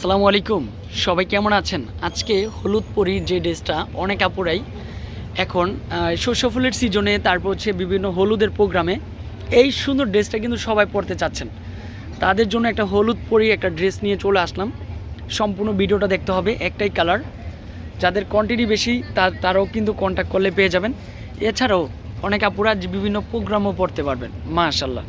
আসসালামু আলাইকুম। সবাই কেমন আছেন? আজকে হলুদ পরির যে ড্রেসটা অনেক আপুরাই এখন আহ, শস্য ফুলের সিজনে তারপর হচ্ছে বিভিন্ন হলুদের প্রোগ্রামে এই সুন্দর ড্রেসটা কিন্তু সবাই পরতে চাচ্ছেন। তাদের জন্য একটা হলুদ পরি একটা ড্রেস নিয়ে চলে আসলাম। সম্পূর্ণ ভিডিওটা দেখতে হবে একটাই কালার যাদের কোয়ান্টিটি বেশি তা- তারাও কিন্তু কন্ট্যাক্ট করলে পেয়ে যাবেন। এছাড়াও অনেক আপুরা বিভিন্ন প্রোগ্রামও পড়তে পারবেন মাশাল্লাহ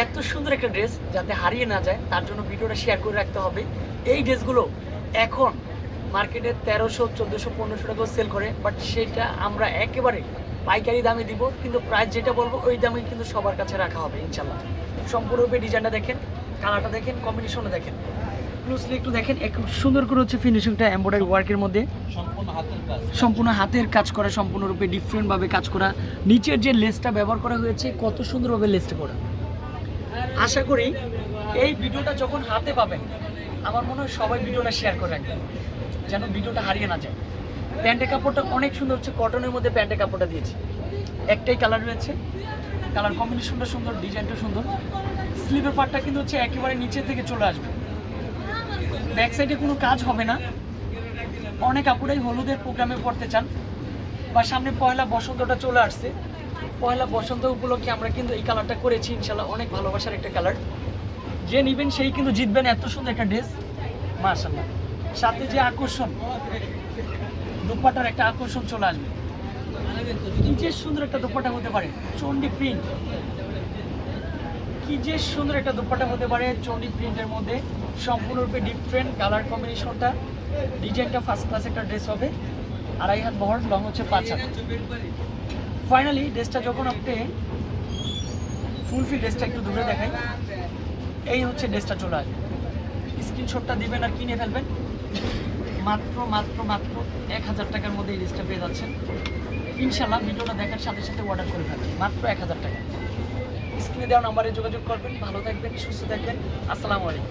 এত সুন্দর একটা ড্রেস যাতে হারিয়ে না যায় তার জন্য ভিডিওটা শেয়ার করে রাখতে হবে। এই ড্রেসগুলো এখন মার্কেটে তেরোশো চোদ্দোশো পনেরোশো টাকাও সেল করে বাট সেটা আমরা একেবারে পাইকারি দামে দিব কিন্তু প্রাইস যেটা বলব ওই দামে কিন্তু সবার কাছে রাখা হবে ইনশাল্লাহ। সম্পূর্ণরূপে ডিজাইনটা দেখেন কালারটা দেখেন কম্বিনেশনটা দেখেন। ক্লোজলি একটু দেখেন একটু সুন্দর করে হচ্ছে ফিনিশিংটা এমব্রয়ডারি ওয়ার্কের মধ্যে। সম্পূর্ণ হাতের কাজ। সম্পূর্ণ হাতের কাজ করা সম্পূর্ণরূপে ডিফারেন্টভাবে কাজ করা। নিচের যে লেসটা ব্যবহার করা হয়েছে কত সুন্দরভাবে লেসটা করা। আশা করি এই ভিডিওটা যখন হাতে পাবেন, আমার মনে হয় সবাই ভিডিওটা শেয়ার করে রাখবেন, যেন ভিডিওটা হারিয়ে না যায়। প্যান্টের কাপড়টা অনেক সুন্দর হচ্ছে কটনের মধ্যে প্যান্টের কাপড়টা দিয়েছি। একটাই কালার রয়েছে কালার কম্বিনেশনটা সুন্দর ডিজাইনটা সুন্দর। স্লিপের পার্টটা কিন্তু হচ্ছে একেবারে নিচে থেকে চলে আসবে। ব্যাক সাইডে কোনো কাজ হবে না। অনেক আপুরাই হলুদের প্রোগ্রামে পড়তে চান, বা সামনে পয়লা বসন্তটা চলে আসছে। পয়লা বসন্ত উপলক্ষে আমরা কিন্তু এই কালারটা করেছি ইনশাল্লাহ অনেক ভালোবাসার একটা কালার যে নিবেন সেই কিন্তু জিতবেন, এত সুন্দর একটা ড্রেস মার্শাল্লাহ সাথে যে আকর্ষণ, দুপাটার একটা আকর্ষণ চলে আসবে। কি যে সুন্দর একটা দুপাটা হতে পারে চন্ডি প্রিন্ট কি যে সুন্দর একটা দুপাটা হতে পারে চন্ডি প্রিন্টের মধ্যে। সম্পূর্ণরূপে ডিফারেন্ট কালার কম্বিনেশনটা ডিজাইনটা ফার্স্ট ক্লাস একটা ড্রেস হবে। আড়াই হাত বহর লং হচ্ছে পাঁচ হাত। ফাইনালি ড্রেসটা যখন আপনি ফুলফিল ড্রেসটা একটু দূরে দেখাই, এই হচ্ছে ড্রেসটা চলে আসবে। স্ক্রিনশটটা দিবেন আর কিনে ফেলবেন। মাত্র মাত্র মাত্র এক হাজার টাকার মধ্যে এই ড্রেসটা পেয়ে যাচ্ছেন। ইনশাল্লাহ ভিডিওটা দেখার সাথে সাথে অর্ডার করে ফেলবেন। মাত্র এক হাজার টাকা। স্ক্রিনে দেওয়া নাম্বারে যোগাযোগ করবেন। ভালো থাকবেন, সুস্থ থাকবেন। আসসালামু আলাইকুম।